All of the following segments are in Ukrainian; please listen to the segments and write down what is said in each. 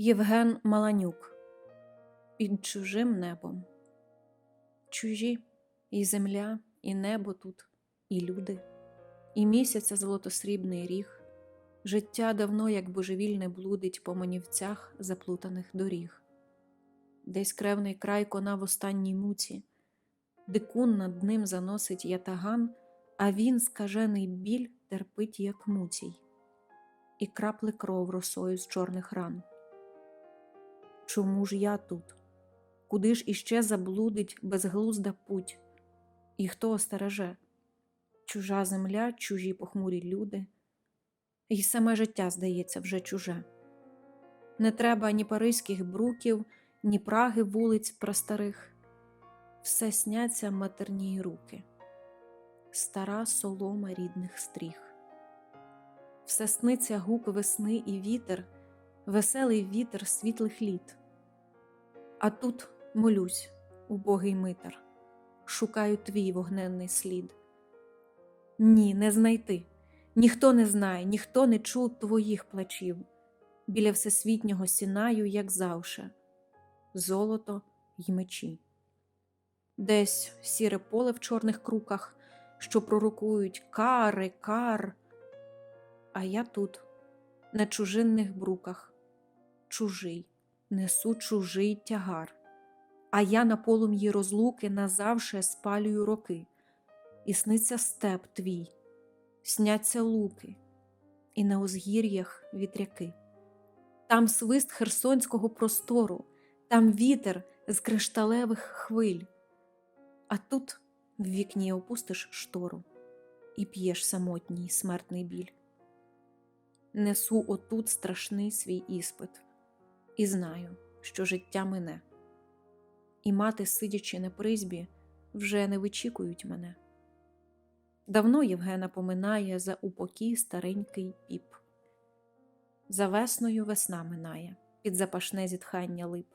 Євген Маланюк Під чужим небом. Чужі і земля, і небо тут, і люди, і місяця золотосрібний ріг, життя давно, як божевільне, блудить по манівцях заплутаних доріг. Десь кревний край кона в останній муці, дикун над ним заносить ятаган, а він, скажений біль, терпить, як муцій, і крапли кров росою з чорних ран. Чому ж я тут? Куди ж іще заблудить безглузда путь? І хто остереже? Чужа земля, чужі похмурі люди, І саме життя, здається, вже чуже. Не треба ні паризьких бруків, ні праги вулиць простарих. Все сняться матерні руки, стара солома рідних стріх. Все сниться гук весни і вітер, веселий вітер світлих літ. А тут молюсь, убогий митар, шукаю твій вогненний слід. Ні, не знайти. Ніхто не знає, ніхто не чув твоїх плачів. Біля всесвітнього сінаю, як завше, золото й мечі. Десь сіре поле в чорних круках, що пророкують кари, кар. А я тут, на чужинних бруках, чужий, несу чужий тягар, а я на полум'ї розлуки назавше спалюю роки, і сниться степ твій, сняться луки, і на узгір'ях вітряки. Там свист херсонського простору, там вітер з кришталевих хвиль, а тут в вікні опустиш штору і п'єш самотній смертний біль. Несу отут страшний свій іспит, і знаю, що життя мине, і мати, сидячи на призьбі, вже не вичікують мене. Давно Євгена поминає за упокій старенький піп. За весною весна минає, під запашне зітхання лип.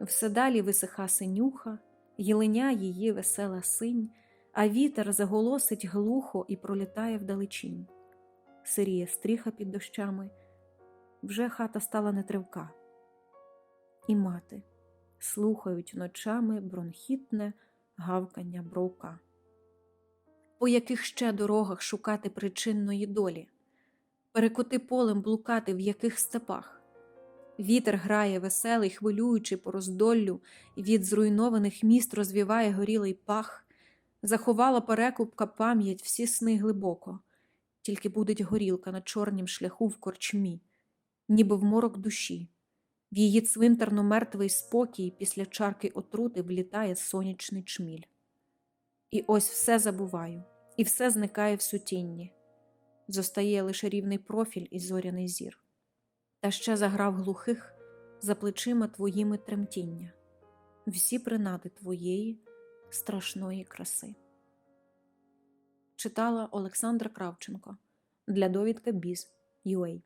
Все далі висиха синюха, єлиня її весела синь, а вітер заголосить глухо і пролітає вдалечінь. Сиріє стріха під дощами, вже хата стала нетривка. І мати слухають ночами бронхітне гавкання бровка. По яких ще дорогах шукати причинної долі, перекоти полем блукати в яких степах. Вітер грає веселий, хвилюючи по роздоллю, від зруйнованих міст розвіває горілий пах, заховала перекупка пам'ять всі сни глибоко, тільки будить горілка на чорнім шляху в корчмі, ніби в морок душі. В її цвинтарно мертвий спокій після чарки отрути влітає сонячний чміль. І ось все забуваю, і все зникає в сутінні. Зостає лише рівний профіль і зоряний зір. Та ще заграв глухих за плечима твоїми тремтіння, всі принади твоєї страшної краси. Читала Олександра Кравченко для довідка Біз.UA